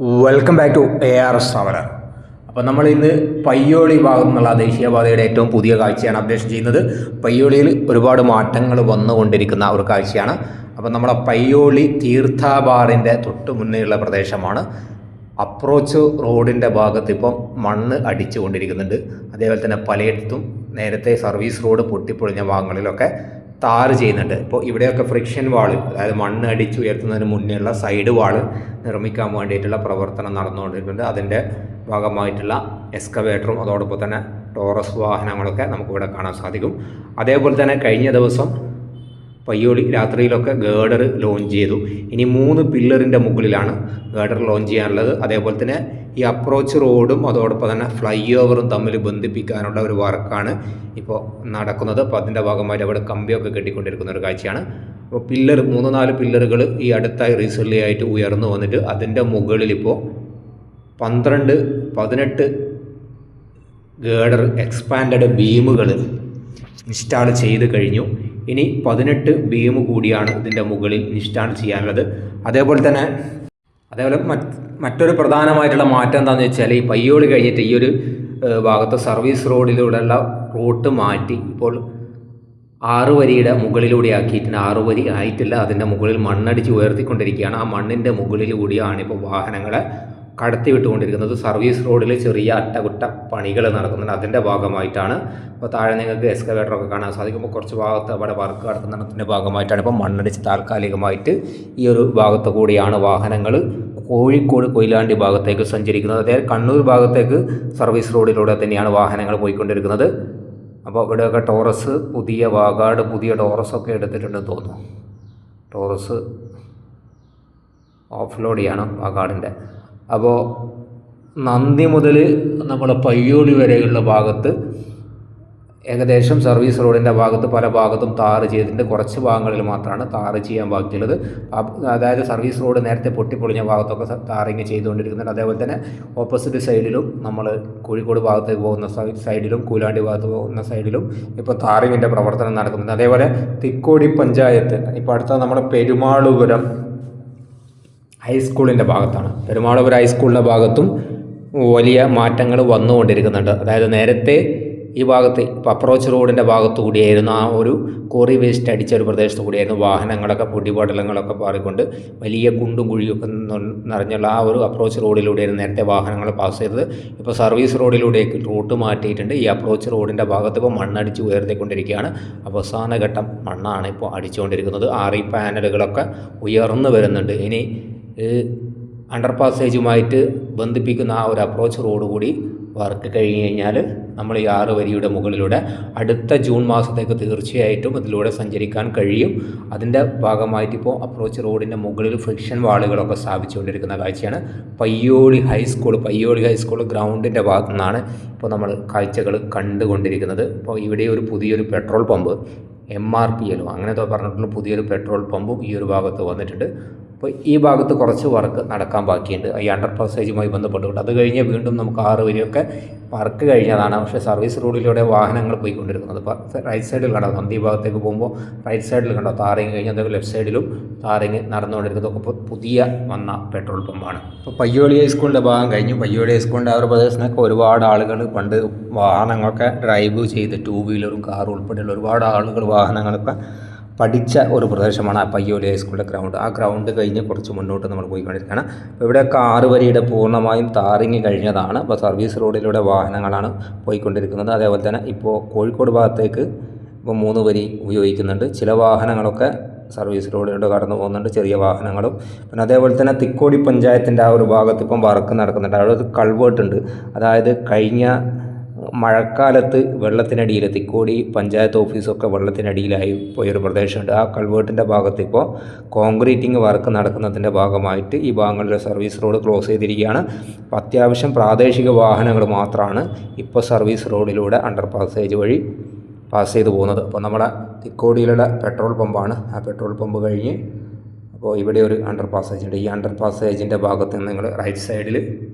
Welcome back to A R S traveller അപ്പോൾ നമ്മൾ ഇന്ന് പയ്യോളി ഭാഗം എന്നുള്ള ദേശീയപാതയുടെ ഏറ്റവും പുതിയ കാഴ്ചയാണ് അപ്ഡേഷൻ ചെയ്യുന്നത്. പയ്യോളിയിൽ ഒരുപാട് മാറ്റങ്ങൾ വന്നുകൊണ്ടിരിക്കുന്ന ഒരു കാഴ്ചയാണ്. അപ്പോൾ നമ്മളെ പയ്യോളി തീർത്ഥാബാറിന്റെ തൊട്ട് മുന്നേയുള്ള പ്രദേശമാണ്. അപ്രോച്ച് റോഡിന്റെ ഭാഗത്ത് ഇപ്പം മണ്ണ് അടിച്ചുകൊണ്ടിരിക്കുന്നുണ്ട്. അതേപോലെ തന്നെ പലയിടത്തും നേരത്തെ സർവീസ് റോഡ് പൊട്ടിപ്പൊളിഞ്ഞ ഭാഗങ്ങളിലൊക്കെ താറ് ചെയ്യുന്നുണ്ട്. ഇപ്പോൾ ഇവിടെയൊക്കെ ഫ്രിക്ഷൻ വാൾ അതായത് മണ്ണ് അടിച്ച് അടിച്ചുയർത്തുന്നതിന് മുന്നേയുള്ള സൈഡ് വാൾ നിർമ്മിക്കാൻ വേണ്ടിയിട്ടുള്ള പ്രവർത്തനം നടന്നുകൊണ്ടിരിക്കുന്നുണ്ട്. അതിന്റെ ഭാഗമായിട്ടുള്ള എക്സ്കവേറ്ററും അതോടൊപ്പം തന്നെ ടോറസ് വാഹനങ്ങളൊക്കെ നമുക്കിവിടെ കാണാൻ സാധിക്കും. അതേപോലെ തന്നെ കഴിഞ്ഞ ദിവസം പയ്യോളി രാത്രിയിലൊക്കെ ഗേഡർ ലോഞ്ച് ചെയ്തു. ഇനി മൂന്ന് പില്ലറിന്റെ മുകളിലാണ് ഗേഡർ ലോഞ്ച് ചെയ്യാനുള്ളത്. അതേപോലെ തന്നെ ഈ അപ്രോച്ച് റോഡും അതോടൊപ്പം തന്നെ ഫ്ലൈ ഓവറും തമ്മിൽ ബന്ധിപ്പിക്കാനുള്ള ഒരു വർക്കാണ് ഇപ്പോൾ നടക്കുന്നത്. അപ്പോൾ അതിന്റെ ഭാഗമായിട്ട് അവിടെ കമ്പിയൊക്കെ കെട്ടിക്കൊണ്ടിരിക്കുന്ന ഒരു കാഴ്ചയാണ്. അപ്പോൾ പില്ലർ മൂന്ന് നാല് പില്ലറുകൾ ഈ അടുത്തായി റീസെന്റ്ലി ആയിട്ട് ഉയർന്നു വന്നിട്ട് അതിന്റെ മുകളിൽ ഇപ്പോൾ പന്ത്രണ്ട് പതിനെട്ട് ഗേഡർ എക്സ്പാൻഡഡ് ബീമുകൾ ഇൻസ്റ്റാൾ ചെയ്ത് കഴിഞ്ഞു. ഇനി പതിനെട്ട് ബീം കൂടിയാണ് ഇതിന്റെ മുകളിൽ ഇൻസ്റ്റാൾ ചെയ്യാനുള്ളത്. അതേപോലെ തന്നെ അതേപോലെ മറ്റൊരു പ്രധാനമായിട്ടുള്ള മാറ്റം എന്താണെന്ന് വെച്ചാൽ ഈ പയ്യോളി കഴിഞ്ഞിട്ട് ഈ ഒരു ഭാഗത്ത് സർവീസ് റോഡിലൂടെയുള്ള റൂട്ട് മാറ്റി ഇപ്പോൾ ആറ് വരിയുടെ മുകളിലൂടെ ആക്കിയിട്ടുണ്ട്. ആറ് വരി ആയിട്ടില്ല അതിന്റെ മുകളിൽ മണ്ണടിച്ച് ഉയർത്തിക്കൊണ്ടിരിക്കുകയാണ്. ആ മണ്ണിന്റെ മുകളിൽ കൂടിയാണ് ഇപ്പോൾ വാഹനങ്ങളെ കടത്തി വിട്ടുകൊണ്ടിരിക്കുന്നത് സർവീസ് റോഡിൽ ചെറിയ അറ്റകുറ്റ പണികൾ നടക്കുന്നുണ്ട് അതിന്റെ ഭാഗമായിട്ടാണ് ഇപ്പോൾ താഴെ നിങ്ങൾക്ക് എക്സ്കവേറ്ററൊക്കെ കാണാൻ സാധിക്കുമ്പോൾ കുറച്ച് ഭാഗത്ത് അവിടെ വർക്ക് നടത്തുന്നതിന്റെ ഭാഗമായിട്ടാണ് ഇപ്പോൾ മണ്ണടിച്ച് താൽക്കാലികമായിട്ട് ഈ ഒരു ഭാഗത്ത് കൂടിയാണ് വാഹനങ്ങൾ കോഴിക്കോട് കൊയിലാണ്ടി ഭാഗത്തേക്ക് സഞ്ചരിക്കുന്നത്. അതായത് കണ്ണൂർ ഭാഗത്തേക്ക് സർവീസ് റോഡിലൂടെ തന്നെയാണ് വാഹനങ്ങൾ പോയിക്കൊണ്ടിരിക്കുന്നത്. അപ്പോൾ ഇവിടെയൊക്കെ ടോറസ് പുതിയ വാഗാട് പുതിയ ടോറസൊക്കെ എടുത്തിട്ടുണ്ടെന്ന് തോന്നുന്നു. ടോറസ് ഓഫ് ലോഡ് വാഗാടിന്റെ അപ്പോൾ നന്ദി മുതൽ നമ്മളെ പയ്യോളി വരെയുള്ള ഭാഗത്ത് ഏകദേശം സർവീസ് റോഡിന്റെ ഭാഗത്ത് പല ഭാഗത്തും താറ് ചെയ്തിട്ടുണ്ട്. കുറച്ച് ഭാഗങ്ങളിൽ മാത്രമാണ് താറ് ചെയ്യാൻ ബാക്കിയുള്ളത്. അതായത് സർവീസ് റോഡ് നേരത്തെ പൊട്ടിപ്പൊളിഞ്ഞ ഭാഗത്തൊക്കെ താറിങ് ചെയ്തുകൊണ്ടിരിക്കുന്നുണ്ട്. അതേപോലെ തന്നെ ഓപ്പോസിറ്റ് സൈഡിലും നമ്മൾ കോഴിക്കോട് ഭാഗത്തേക്ക് പോകുന്ന സൈഡിലും കൂലാണ്ടി ഭാഗത്ത് പോകുന്ന സൈഡിലും ഇപ്പോൾ താറിങ്ങിന്റെ പ്രവർത്തനം നടക്കുന്നുണ്ട്. അതേപോലെ തിക്കോടി പഞ്ചായത്ത് ഇപ്പോൾ അടുത്ത നമ്മുടെ പെരുമാളുപുരം ഹൈസ്കൂളിന്റെ ഭാഗത്താണ്. പെരുമാളപുരം ഹൈസ്കൂളിന്റെ ഭാഗത്തും വലിയ മാറ്റങ്ങൾ വന്നുകൊണ്ടിരിക്കുന്നുണ്ട്. അതായത് നേരത്തെ ഈ ഭാഗത്ത് ഇപ്പോൾ അപ്രോച്ച് റോഡിന്റെ ഭാഗത്തു കൂടിയായിരുന്നു ആ ഒരു കോറി വേസ്റ്റ് അടിച്ച ഒരു പ്രദേശത്ത് കൂടിയായിരുന്നു വാഹനങ്ങളൊക്കെ പൊടിപടലങ്ങളൊക്കെ പാറിക്കൊണ്ട് വലിയ കുണ്ടും കുഴിയൊക്കെ നിറഞ്ഞുള്ള ആ ഒരു അപ്രോച്ച് റോഡിലൂടെയായിരുന്നു നേരത്തെ വാഹനങ്ങൾ പാസ് ചെയ്തത്. ഇപ്പോൾ സർവീസ് റോഡിലൂടേക്ക് റൂട്ട് മാറ്റിയിട്ടുണ്ട്. ഈ അപ്രോച്ച് റോഡിന്റെ ഭാഗത്ത് ഇപ്പോൾ മണ്ണടിച്ച് ഉയർത്തിക്കൊണ്ടിരിക്കുകയാണ്. അവസാന ഘട്ടം മണ്ണാണ് ഇപ്പോൾ അടിച്ചുകൊണ്ടിരിക്കുന്നത്. ആറി പാനലുകളൊക്കെ ഉയർന്നു വരുന്നുണ്ട്. ഇനി അണ്ടർ പാസേജുമായിട്ട് ബന്ധിപ്പിക്കുന്ന ആ ഒരു അപ്രോച്ച് റോഡ് കൂടി വർക്ക് കഴിഞ്ഞ് കഴിഞ്ഞാൽ നമ്മൾ ഈ ആറ് വരിയുടെ മുകളിലൂടെ അടുത്ത ജൂൺ മാസത്തേക്ക് തീർച്ചയായിട്ടും അതിലൂടെ സഞ്ചരിക്കാൻ കഴിയും. അതിന്റെ ഭാഗമായിട്ട് ഇപ്പോൾ അപ്രോച്ച് റോഡിന്റെ മുകളിൽ ഫ്രിക്ഷൻ വാളുകളൊക്കെ സ്ഥാപിച്ചുകൊണ്ടിരിക്കുന്ന കാഴ്ചയാണ്. Payyoli high school Payyoli high school ഗ്രൗണ്ടിന്റെ ഭാഗത്തു നിന്നാണ് ഇപ്പോൾ നമ്മൾ കാഴ്ചകൾ കണ്ടുകൊണ്ടിരിക്കുന്നത്. ഇപ്പോൾ ഇവിടെ ഒരു പുതിയൊരു petrol pump M R P എല്ലോ അങ്ങനെ പറഞ്ഞിട്ടുള്ള പുതിയൊരു പെട്രോൾ പമ്പും ഈ ഒരു ഭാഗത്ത് വന്നിട്ടുണ്ട്. അപ്പോൾ ഈ ഭാഗത്ത് കുറച്ച് വർക്ക് നടക്കാൻ ബാക്കിയുണ്ട്. ഈ അണ്ടർ പാസേജുമായി ബന്ധപ്പെട്ടുകൊണ്ട്. അത് കഴിഞ്ഞ് വീണ്ടും നമുക്ക് ആറ് വരെയൊക്കെ വർക്ക് കഴിഞ്ഞതാണ്. പക്ഷേ സർവീസ് റോഡിലൂടെ വാഹനങ്ങൾ പോയിക്കൊണ്ടിരിക്കുന്നത്. അപ്പോൾ റൈറ്റ് സൈഡിൽ കണ്ടോ? നന്ദി ഭാഗത്തേക്ക് പോകുമ്പോൾ റൈറ്റ് സൈഡിൽ കണ്ടോ? താറിങ് കഴിഞ്ഞ് അതേപോലെ ലെഫ്റ്റ് സൈഡിലും താറിങ് നടന്നുകൊണ്ടിരിക്കുന്നത്. ഇപ്പോൾ പുതിയ വന്ന പെട്രോൾ പമ്പാണ് ഇപ്പോൾ പയ്യോളി ഹൈസ്കൂളിന്റെ ഭാഗം കഴിഞ്ഞു. പയ്യോളി ഹൈസ്കൂളിന്റെ ആ ഒരു പ്രദേശത്തൊക്കെ ഒരുപാട് ആളുകൾ പണ്ട് വാഹനങ്ങളൊക്കെ ഡ്രൈവ് ചെയ്ത് ടൂ വീലറും കാറും ഉൾപ്പെടെയുള്ള ഒരുപാട് ആളുകൾ വാഹനങ്ങളൊക്കെ പഠിച്ച ഒരു പ്രദേശമാണ് ആ പയ്യോലി ഹൈസ്കൂളിന്റെ ഗ്രൗണ്ട് ആ ഗ്രൗണ്ട് കഴിഞ്ഞ് കുറച്ച് മുന്നോട്ട് നമ്മൾ പോയിക്കൊണ്ടിരിക്കുകയാണ്. അപ്പോൾ ഇവിടെയൊക്കെ ആറ് വരിയുടെ പൂർണമായും താറിങ്ങി കഴിഞ്ഞതാണ്. അപ്പോൾ സർവീസ് റോഡിലൂടെ വാഹനങ്ങളാണ് പോയിക്കൊണ്ടിരിക്കുന്നത്. അതേപോലെ തന്നെ ഇപ്പോൾ കോഴിക്കോട് ഭാഗത്തേക്ക് ഇപ്പോൾ മൂന്ന് വരി ഉപയോഗിക്കുന്നുണ്ട്. ചില വാഹനങ്ങളൊക്കെ സർവീസ് റോഡിലൂടെ കടന്നു പോകുന്നുണ്ട്. ചെറിയ വാഹനങ്ങളും. പിന്നെ അതേപോലെ തന്നെ തിക്കോടി പഞ്ചായത്തിന്റെ ആ ഒരു ഭാഗത്ത് ഇപ്പം വർക്ക് നടക്കുന്നുണ്ട്. അവിടെ ഒരു കൾവേർട്ട് ഉണ്ട്. അതായത് കഴിഞ്ഞ മഴക്കാലത്ത് വെള്ളത്തിനടിയിൽ തിക്കോടി പഞ്ചായത്ത് ഓഫീസൊക്കെ വെള്ളത്തിനടിയിലായി പോയൊരു പ്രദേശമുണ്ട്. ആ കൾവേർട്ടിന്റെ ഭാഗത്ത് ഇപ്പോൾ കോൺക്രീറ്റിംഗ് വർക്ക് നടക്കുന്നതിന്റെ ഭാഗമായിട്ട് ഈ ഭാഗങ്ങളിലെ സർവീസ് റോഡ് ക്ലോസ് ചെയ്തിരിക്കുകയാണ്. അത്യാവശ്യം പ്രാദേശിക വാഹനങ്ങൾ മാത്രമാണ് ഇപ്പോൾ സർവീസ് റോഡിലൂടെ അണ്ടർ പാസേജ് വഴി പാസ് ചെയ്തു പോകുന്നത്. അപ്പോൾ നമ്മുടെ തിക്കോടിയിലുള്ള പെട്രോൾ പമ്പാണ്. ആ പെട്രോൾ പമ്പ് കഴിഞ്ഞ് അപ്പോൾ ഇവിടെ ഒരു അണ്ടർ പാസേജ് ഉണ്ട്. ഈ അണ്ടർ പാസേജിന്റെ ഭാഗത്ത് നിങ്ങൾ റൈറ്റ് സൈഡിൽ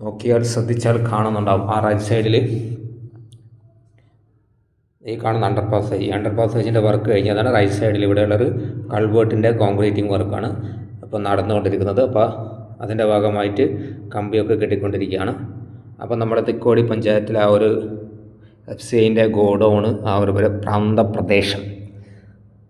നോക്കിയാൽ ശ്രദ്ധിച്ചാൽ കാണുന്നുണ്ടാവും ആ റൈറ്റ് സൈഡിൽ ഈ കാണുന്ന അണ്ടർ പാസേജ് ഈ അണ്ടർ പാസേജിന്റെ വർക്ക് കഴിഞ്ഞതാണ് റൈറ്റ് സൈഡിൽ ഇവിടെയുള്ളൊരു കൾവേർട്ടിന്റെ കോൺക്രീറ്റിംഗ് വർക്കാണ് അപ്പോൾ നടന്നുകൊണ്ടിരിക്കുന്നത്. അപ്പോൾ അതിന്റെ ഭാഗമായിട്ട് കമ്പിയൊക്കെ കെട്ടിക്കൊണ്ടിരിക്കുകയാണ്. അപ്പോൾ നമ്മുടെ തിക്കോടി പഞ്ചായത്തിലെ ആ ഒരു എഫ് സി ഐന്റെ ഗോഡൗണ് ആ ഒരു പ്ര- പ്രാന്തപ്രദേശം.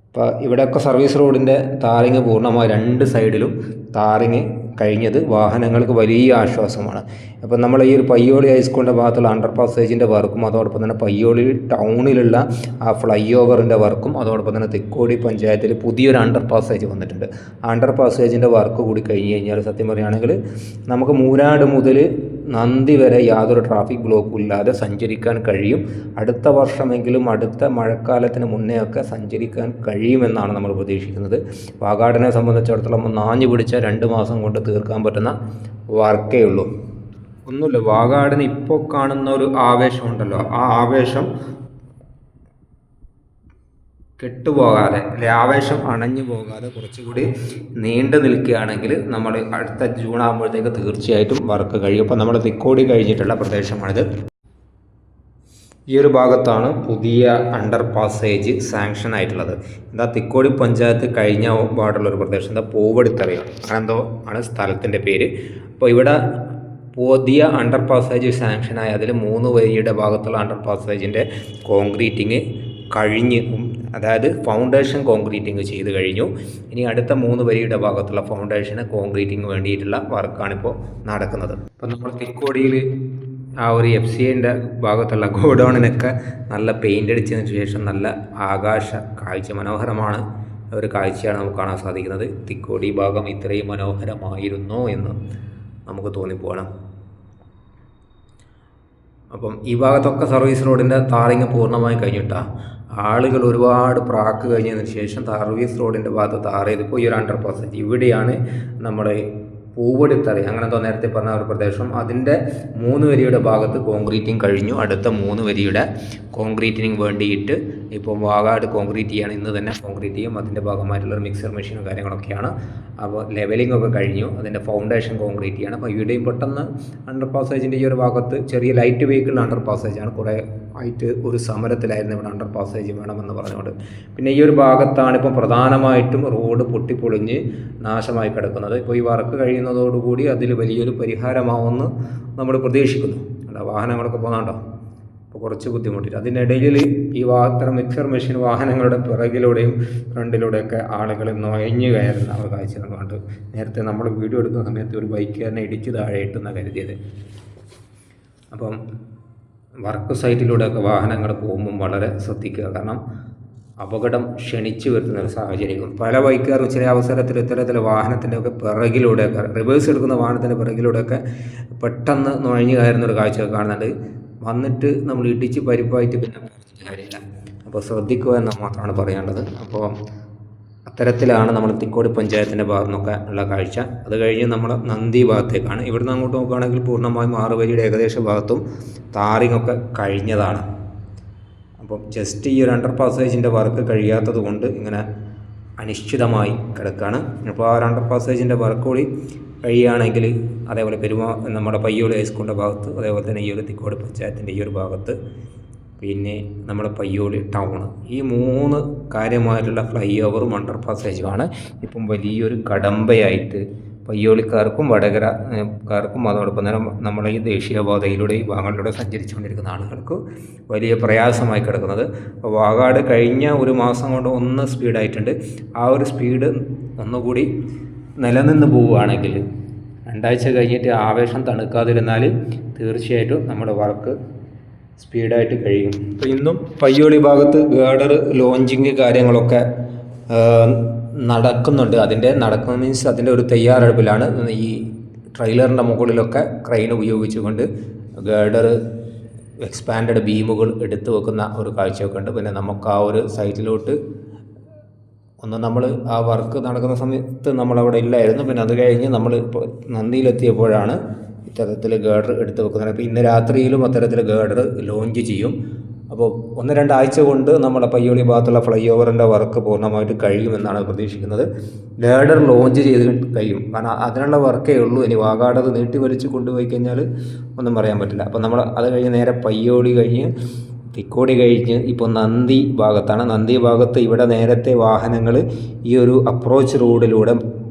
അപ്പോൾ ഇവിടെയൊക്കെ സർവീസ് റോഡിന്റെ താറിങ് പൂർണമായി രണ്ട് സൈഡിലും താറിങ് കഴിഞ്ഞത് വാഹനങ്ങൾക്ക് വലിയ ആശ്വാസമാണ്. അപ്പോൾ നമ്മൾ ഈ ഒരു പയ്യോളി ഹൈസ്കൂളിന്റെ ഭാഗത്തുള്ള അണ്ടർ പാസേജിന്റെ വർക്കും അതോടൊപ്പം തന്നെ പയ്യോളി ടൗണിലുള്ള ആ ഫ്ലൈ ഓവറിന്റെ വർക്കും അതോടൊപ്പം തന്നെ തിക്കോടി പഞ്ചായത്തിൽ പുതിയൊരു അണ്ടർ പാസേജ് വന്നിട്ടുണ്ട്. അണ്ടർ പാസേജിന്റെ വർക്ക് കൂടി കഴിഞ്ഞ് കഴിഞ്ഞാൽ സത്യം പറയുകയാണെങ്കിൽ നമുക്ക് മൂരാട് മുതൽ നന്ദി വരെ യാതൊരു ട്രാഫിക് ബ്ലോക്കും ഇല്ലാതെ സഞ്ചരിക്കാൻ കഴിയും. അടുത്ത വർഷമെങ്കിലും അടുത്ത മഴക്കാലത്തിന് മുന്നേ ഒക്കെ സഞ്ചരിക്കാൻ കഴിയുമെന്നാണ് നമ്മൾ പ്രതീക്ഷിക്കുന്നത്. വാഗാടിനെ സംബന്ധിച്ചിടത്തോളം ഒന്ന് ആഞ്ഞു പിടിച്ച രണ്ട് മാസം കൊണ്ട് തീർക്കാൻ പറ്റുന്ന വർക്കേ ഉള്ളൂ. ഒന്നുമില്ല വാഗാടിന് ഇപ്പോൾ കാണുന്ന ഒരു ആവേശമുണ്ടല്ലോ. ആ ആവേശം കെട്ടുപോകാതെ അല്ലെ ആവേശം അണഞ്ഞു പോകാതെ കുറച്ചുകൂടി നീണ്ടു നിൽക്കുകയാണെങ്കിൽ നമ്മൾ അടുത്ത ജൂൺ ആകുമ്പോഴത്തേക്ക് തീർച്ചയായിട്ടും വർക്ക് കഴിയും. അപ്പോൾ നമ്മൾ തിക്കോടി കഴിഞ്ഞിട്ടുള്ള പ്രദേശമാണിത്. ഈ ഒരു ഭാഗത്താണ് പുതിയ അണ്ടർ പാസേജ് സാങ്ഷൻ ആയിട്ടുള്ളത്. എന്താ തിക്കോടി പഞ്ചായത്ത് കഴിഞ്ഞ പാടുള്ള ഒരു പ്രദേശം. എന്താ പൂവടിത്തറയാണ് അങ്ങനെന്തോ ആണ് സ്ഥലത്തിന്റെ പേര്. അപ്പോൾ ഇവിടെ പുതിയ അണ്ടർ പാസേജ് സാങ്ഷനായ അതിൽ മൂന്ന് വരിയുടെ ഭാഗത്തുള്ള അണ്ടർ പാസേജിന്റെ കോൺക്രീറ്റിങ് കഴിഞ്ഞ് അതായത് ഫൗണ്ടേഷൻ കോൺക്രീറ്റിംഗ് ചെയ്ത് കഴിഞ്ഞു. ഇനി അടുത്ത മൂന്ന് വരിയുടെ ഭാഗത്തുള്ള ഫൗണ്ടേഷന് കോൺക്രീറ്റിംഗ് വേണ്ടിയിട്ടുള്ള വർക്കാണിപ്പോൾ നടക്കുന്നത്. അപ്പോൾ നമ്മൾ തിക്കോടിയിൽ ആ ഒരു എഫ് സി എന്റെ ഭാഗത്തുള്ള ഗോഡൗണിനൊക്കെ നല്ല പെയിന്റ് അടിച്ചതിന് ശേഷം നല്ല ആകാശ കാഴ്ച മനോഹരമാണ് ഒരു കാഴ്ചയാണ് നമുക്ക് കാണാൻ സാധിക്കുന്നത്. തിക്കോടി ഭാഗം ഇത്രയും മനോഹരമായിരുന്നോ എന്ന് നമുക്ക് തോന്നിപ്പോകണം അപ്പം ഈ ഭാഗത്തൊക്കെ സർവീസ് റോഡിന്റെ താറിങ് പൂർണമായി കഴിഞ്ഞിട്ടാ. ആളുകൾ ഒരുപാട് പ്രാക്ക് കഴിഞ്ഞതിന് ശേഷം സർവീസ് റോഡിന്റെ ഭാഗത്ത് ചെയ്തിപ്പോൾ ഈ ഒരു അണ്ടർ പെർസെന്റ് ഇവിടെയാണ് നമ്മുടെ പൂവടിത്തറ. അങ്ങനെ എന്തോ നേരത്തെ പറഞ്ഞ ഒരു പ്രദേശം. അതിന്റെ മൂന്ന് വരിയുടെ ഭാഗത്ത് കോൺക്രീറ്റിംഗ് കഴിഞ്ഞു. അടുത്ത മൂന്ന് വരിയുടെ കോൺക്രീറ്റിന് വേണ്ടിയിട്ട് ഇപ്പോൾ വാഗാട് കോൺക്രീറ്റ് ചെയ്യാണ്. ഇന്ന് തന്നെ കോൺക്രീറ്റ് ചെയ്യും. അതിന്റെ ഭാഗമായിട്ടുള്ള മിക്സർ മെഷീനും കാര്യങ്ങളൊക്കെയാണ്. അപ്പോൾ ലെവലിംഗ് ഒക്കെ കഴിഞ്ഞു. അതിന്റെ ഫൗണ്ടേഷൻ കോൺക്രീറ്റ് ചെയ്യണം. അപ്പോൾ ഇവിടെയും പെട്ടെന്ന് അണ്ടർ പാസേജിന്റെ ഈ ഒരു ഭാഗത്ത് ചെറിയ ലൈറ്റ് വെഹിക്കിൾ അണ്ടർ പാസേജാണ് കുറേ ആയിട്ട് ഒരു സമരത്തിലായിരുന്നു ഇവിടെ അണ്ടർ പാസേജ് വേണമെന്ന് പറഞ്ഞുകൊണ്ട്. പിന്നെ ഈ ഒരു ഭാഗത്താണ് ഇപ്പം പ്രധാനമായിട്ടും റോഡ് പൊട്ടിപ്പൊളിഞ്ഞ് നാശമായി കിടക്കുന്നത്. ഇപ്പോൾ ഈ വർക്ക് കഴിയുന്നതോടുകൂടി അതിൽ വലിയൊരു പരിഹാരമാവുമെന്ന് നമ്മൾ പ്രതീക്ഷിക്കുന്നു. വാഹനങ്ങളൊക്കെ പോകുന്നുണ്ടോ അപ്പോൾ കുറച്ച് ബുദ്ധിമുട്ടില്ല. അതിനിടയിൽ ഈ വാഹന മിക്സർ മെഷീൻ വാഹനങ്ങളുടെ പിറകിലൂടെയും ഫ്രണ്ടിലൂടെയൊക്കെ ആളുകൾ നൊയഞ്ഞു കയറുന്ന ഒരു കാഴ്ച കണ്ടു. നേരത്തെ നമ്മൾ വീഡിയോ എടുക്കുന്ന സമയത്ത് ഒരു ബൈക്കുകാരനെ ഇടിച്ച് താഴെ ഇട്ടെന്നാണ് കരുതിയത്. അപ്പം വർക്ക് സൈറ്റിലൂടെയൊക്കെ വാഹനങ്ങൾ പോകുമ്പം വളരെ ശ്രദ്ധിക്കുക. കാരണം അപകടം ക്ഷണിച്ചു വരുത്തുന്ന ഒരു സാഹചര്യം പല ബൈക്കുകാരും ചില അവസരത്തിൽ ഇത്തരത്തിൽ വാഹനത്തിന്റെ ഒക്കെ പിറകിലൂടെയൊക്കെ റിവേഴ്സ് എടുക്കുന്ന വാഹനത്തിന്റെ പിറകിലൂടെയൊക്കെ പെട്ടെന്ന് നുഴഞ്ഞു കയറുന്ന ഒരു കാഴ്ച കാണുന്നുണ്ട്. വന്നിട്ട് നമ്മൾ ഇടിച്ച് പരിപ്പായിട്ട് പിന്നെ പറഞ്ഞിട്ട് കാര്യമില്ല. അപ്പോൾ ശ്രദ്ധിക്കുക എന്ന് മാത്രമാണ് പറയേണ്ടത് അപ്പോൾ അത്തരത്തിലാണ് നമ്മൾ തിക്കോടി പഞ്ചായത്തിന്റെ ഭാഗത്തു നിന്നൊക്കെ ഉള്ള കാഴ്ച. അത് കഴിഞ്ഞ് നമ്മൾ നന്ദി ഭാഗത്തേക്കാണ്. ഇവിടുന്ന് അങ്ങോട്ട് നോക്കുകയാണെങ്കിൽ പൂർണമായും ആറ് വരിയുടെ ഏകദേശ ഭാഗത്തും താറിങ്ങൊക്കെ കഴിഞ്ഞതാണ്. അപ്പം ജസ്റ്റ് ഈ ഒരു അണ്ടർ പാസേജിന്റെ വർക്ക് കഴിയാത്തത് കൊണ്ട് ഇങ്ങനെ അനിശ്ചിതമായി കിടക്കുകയാണ് അപ്പോൾ ആ ഒരു അണ്ടർ പാസേജിന്റെ വർക്ക് കൂടി കഴിയുകയാണെങ്കിൽ അതേപോലെ പെരുമാ നമ്മുടെ പയ്യോളി ഹൈസ്കൂളിന്റെ ഭാഗത്ത് അതേപോലെ തന്നെ ഈ ഒരു തിക്കോട് പഞ്ചായത്തിന്റെ ഈ ഒരു ഭാഗത്ത് പിന്നെ നമ്മുടെ പയ്യോളി ടൗൺ ഈ മൂന്ന് കാര്യമായിട്ടുള്ള ഫ്ലൈ ഓവറും അണ്ടർ പാസേജുമാണ് ഇപ്പം വലിയൊരു കടമ്പയായിട്ട് പയ്യോളിക്കാർക്കും വടകര കാർക്കും അതോടൊപ്പം തന്നെ നമ്മളെ ഈ ദേശീയപാതയിലൂടെ ഈ ഭാഗങ്ങളിലൂടെ സഞ്ചരിച്ചുകൊണ്ടിരിക്കുന്ന ആളുകൾക്ക് വലിയ പ്രയാസമായി കിടക്കുന്നത്. അപ്പോൾ വാഗാട് കഴിഞ്ഞ ഒരു മാസം കൊണ്ട് ഒന്ന് സ്പീഡായിട്ടുണ്ട് ആ ഒരു സ്പീഡ് ഒന്നുകൂടി നിലനിന്ന് പോവുകയാണെങ്കിൽ രണ്ടാഴ്ച കഴിഞ്ഞിട്ട് ആവേശം തണുക്കാതിരുന്നാൽ തീർച്ചയായിട്ടും നമ്മുടെ വർക്ക് സ്പീഡായിട്ട് കഴിയും. അപ്പോൾ ഇന്നും പയ്യോളി ഭാഗത്ത് ഗാർഡർ ലോഞ്ചിങ് കാര്യങ്ങളൊക്കെ നടക്കുന്നുണ്ട്. അതിന്റെ നടക്കുന്ന മീൻസ് അതിന്റെ ഒരു തയ്യാറെടുപ്പിലാണ്. ഈ ട്രെയിലറിന്റെ മുകളിലൊക്കെ ക്രെയിൻ ഉപയോഗിച്ചുകൊണ്ട് ഗേഡർ എക്സ്പാൻഡഡ് ബീമുകൾ എടുത്തു വെക്കുന്ന ഒരു കാഴ്ചയൊക്കെ ഉണ്ട്. പിന്നെ നമുക്ക് ആ ഒരു സൈറ്റിലോട്ട് ഒന്ന് നമ്മൾ ആ വർക്ക് നടക്കുന്ന സമയത്ത് നമ്മളവിടെ ഇല്ലായിരുന്നു. പിന്നെ അത് കഴിഞ്ഞ് നമ്മൾ നന്ദിയിലെത്തിയപ്പോഴാണ് ഇത്തരത്തിൽ ഗേഡർ എടുത്ത് വെക്കുന്നത്. അപ്പോൾ ഇന്ന് രാത്രിയിലും അത്തരത്തിൽ ഗേഡർ ലോഞ്ച് ചെയ്യും. അപ്പോൾ ഒന്ന് രണ്ടാഴ്ച കൊണ്ട് നമ്മുടെ പയ്യോളി ഭാഗത്തുള്ള ഫ്ലൈ ഓവറിന്റെ വർക്ക് പൂർണമായിട്ട് കഴിയുമെന്നാണ് പ്രതീക്ഷിക്കുന്നത്. ഗേഡർ ലോഞ്ച് ചെയ്ത് കഴിയും. കാരണം അതിനുള്ള വർക്കേ ഉള്ളൂ. ഇനി വാഗാടത് നീട്ടി വലിച്ച് കൊണ്ടുപോയി കഴിഞ്ഞാൽ ഒന്നും പറയാൻ പറ്റില്ല. അപ്പോൾ നമ്മൾ അത് കഴിഞ്ഞ് നേരെ പയ്യോളി കഴിഞ്ഞ് തിക്കോടി കഴിഞ്ഞ് ഇപ്പോൾ നന്ദി ഭാഗത്താണ്. നന്ദി ഭാഗത്ത് ഇവിടെ നേരത്തെ വാഹനങ്ങൾ ഈ ഒരു അപ്രോച്ച് റോഡിലൂടെ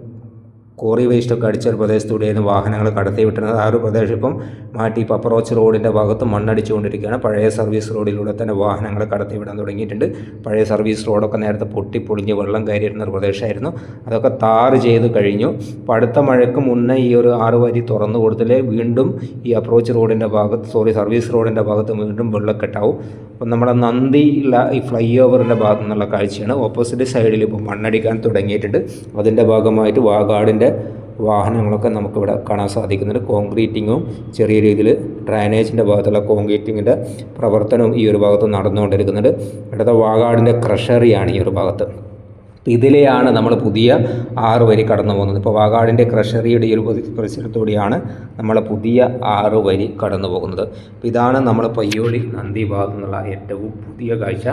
കോറി വേസ്റ്റൊക്കെ അടിച്ച ഒരു പ്രദേശത്തൂടെയായിരുന്നു വാഹനങ്ങൾ കടത്തി വിട്ടുന്നത് ആ ഒരു പ്രദേശം ഇപ്പം മാറ്റി ഇപ്പോൾ അപ്രോച്ച് റോഡിന്റെ ഭാഗത്ത് മണ്ണടിച്ചുകൊണ്ടിരിക്കുകയാണ്. പഴയ സർവീസ് റോഡിലൂടെ തന്നെ വാഹനങ്ങൾ കടത്തി വിടാൻ തുടങ്ങിയിട്ടുണ്ട്. പഴയ സർവീസ് റോഡൊക്കെ നേരത്തെ പൊട്ടി പൊളിഞ്ഞ് വെള്ളം കയറിയിരുന്ന ഒരു പ്രദേശമായിരുന്നു. അതൊക്കെ താറ് ചെയ്ത് കഴിഞ്ഞു. അപ്പോൾ അടുത്ത മഴയ്ക്ക് മുന്നേ ഈ ഒരു ആറ് വരി തുറന്നു കൊടുത്തില്ലേ വീണ്ടും ഈ അപ്രോച്ച് റോഡിന്റെ ഭാഗത്ത് സോറി സർവീസ് റോഡിന്റെ ഭാഗത്ത് വീണ്ടും വെള്ളക്കെട്ടാവും. അപ്പം നമ്മുടെ നന്ദി ഉള്ള ഈ ഫ്ലൈ ഓവറിന്റെ ഭാഗത്തു നിന്നുള്ള കാഴ്ചയാണ്. ഓപ്പോസിറ്റ് സൈഡിൽ ഇപ്പോൾ മണ്ണടിക്കാൻ തുടങ്ങിയിട്ടുണ്ട്. അതിന്റെ ഭാഗമായിട്ട് വാഗാടിന്റെ വാഹനങ്ങളൊക്കെ നമുക്കിവിടെ കാണാൻ സാധിക്കുന്നുണ്ട്. കോൺക്രീറ്റിങ്ങും ചെറിയ രീതിയിൽ ഡ്രൈനേജിന്റെ ഭാഗത്തുള്ള കോൺക്രീറ്റിങ്ങിന്റെ പ്രവർത്തനവും ഈ ഒരു ഭാഗത്ത് നടന്നുകൊണ്ടിരിക്കുന്നുണ്ട്. ഇവിടുത്തെ വാഗാടിന്റെ ക്രഷറിയാണ് ഈ ഒരു ഭാഗത്ത്. അപ്പോൾ ഇതിലെയാണ് നമ്മൾ പുതിയ ആറ് വരി കടന്നു പോകുന്നത്. ഇപ്പോൾ വാഗാടിന്റെ ക്രഷറിയുടെ ഒരു പരിസരത്തൂടെയാണ് നമ്മൾ പുതിയ ആറ് വരി കടന്നു പോകുന്നത്. അപ്പോൾ ഇതാണ് നമ്മൾ പയ്യോളി നന്ദി ഭാഗത്തു ഏറ്റവും പുതിയ കാഴ്ച.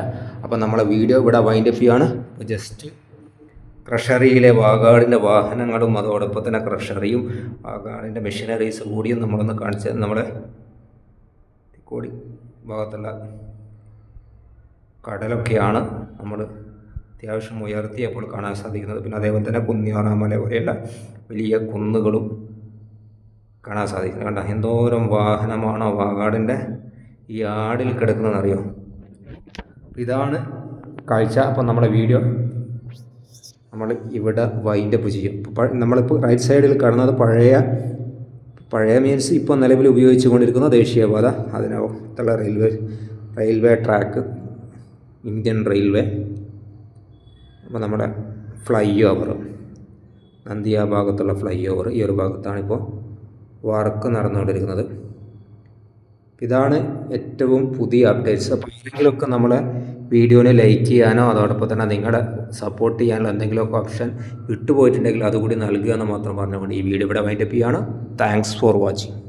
അപ്പോൾ നമ്മളെ വീഡിയോ ഇവിടെ വൈൻഡപ്പ് ചെയ്യാണ്. അപ്പോൾ ജസ്റ്റ് ക്രഷറിയിലെ വാഗാടിന്റെ വാഹനങ്ങളും അതോടൊപ്പം തന്നെ ക്രഷറിയും വാഗാടിന്റെ മെഷീനറീസ് കൂടിയും നമ്മളൊന്ന് കാണിച്ച് നമ്മളെ കോടി ഭാഗത്തുള്ള കടലൊക്കെയാണ് നമ്മൾ അത്യാവശ്യം ഉയർത്തിയപ്പോൾ കാണാൻ സാധിക്കുന്നത്. പിന്നെ അതേപോലെ തന്നെ കുന്നിയാറാമല പോലെയുള്ള വലിയ കുന്നുകളും കാണാൻ സാധിക്കുന്നു. കണ്ട? എന്തോരം വാഹനമാണോ വാഗാടിന്റെ ഈ ആടിൽ കിടക്കുന്നതെന്നറിയോ ഇതാണ് കാഴ്ച. അപ്പം നമ്മുടെ വീഡിയോ നമ്മൾ ഇവിടെ വൈൻഡപ്പ് ചെയ്യും. നമ്മളിപ്പോൾ റൈറ്റ് സൈഡിൽ കാണുന്നത് പഴയ പഴയ മീൻസ് ഇപ്പോൾ നിലവിൽ ഉപയോഗിച്ചു കൊണ്ടിരിക്കുന്ന ദേശീയപാത. അതിനകത്തുള്ള railway railway track Indian railway അപ്പോൾ നമ്മുടെ ഫ്ലൈ ഓവർ നന്ദിയ ഭാഗത്തുള്ള ഫ്ലൈ ഓവർ ഈ ഒരു ഭാഗത്താണിപ്പോൾ വർക്ക് നടന്നുകൊണ്ടിരിക്കുന്നത്. ഇതാണ് ഏറ്റവും പുതിയ അപ്ഡേറ്റ്സ് അപ്പോൾ ആരെങ്കിലുമൊക്കെ നമ്മളെ വീഡിയോനെ ലൈക്ക് ചെയ്യാനോ അതോടൊപ്പം തന്നെ നിങ്ങളുടെ സപ്പോർട്ട് ചെയ്യാനോ എന്തെങ്കിലുമൊക്കെ ഓപ്ഷൻ വിട്ടുപോയിട്ടുണ്ടെങ്കിൽ അതുകൂടി നൽകുക എന്ന് മാത്രം പറഞ്ഞുകൊണ്ട് ഈ വീഡിയോ ഇവിടെ വൈൻഡപ്പ് ചെയ്യുകയാണ് താങ്ക്സ് ഫോർ വാച്ചിങ്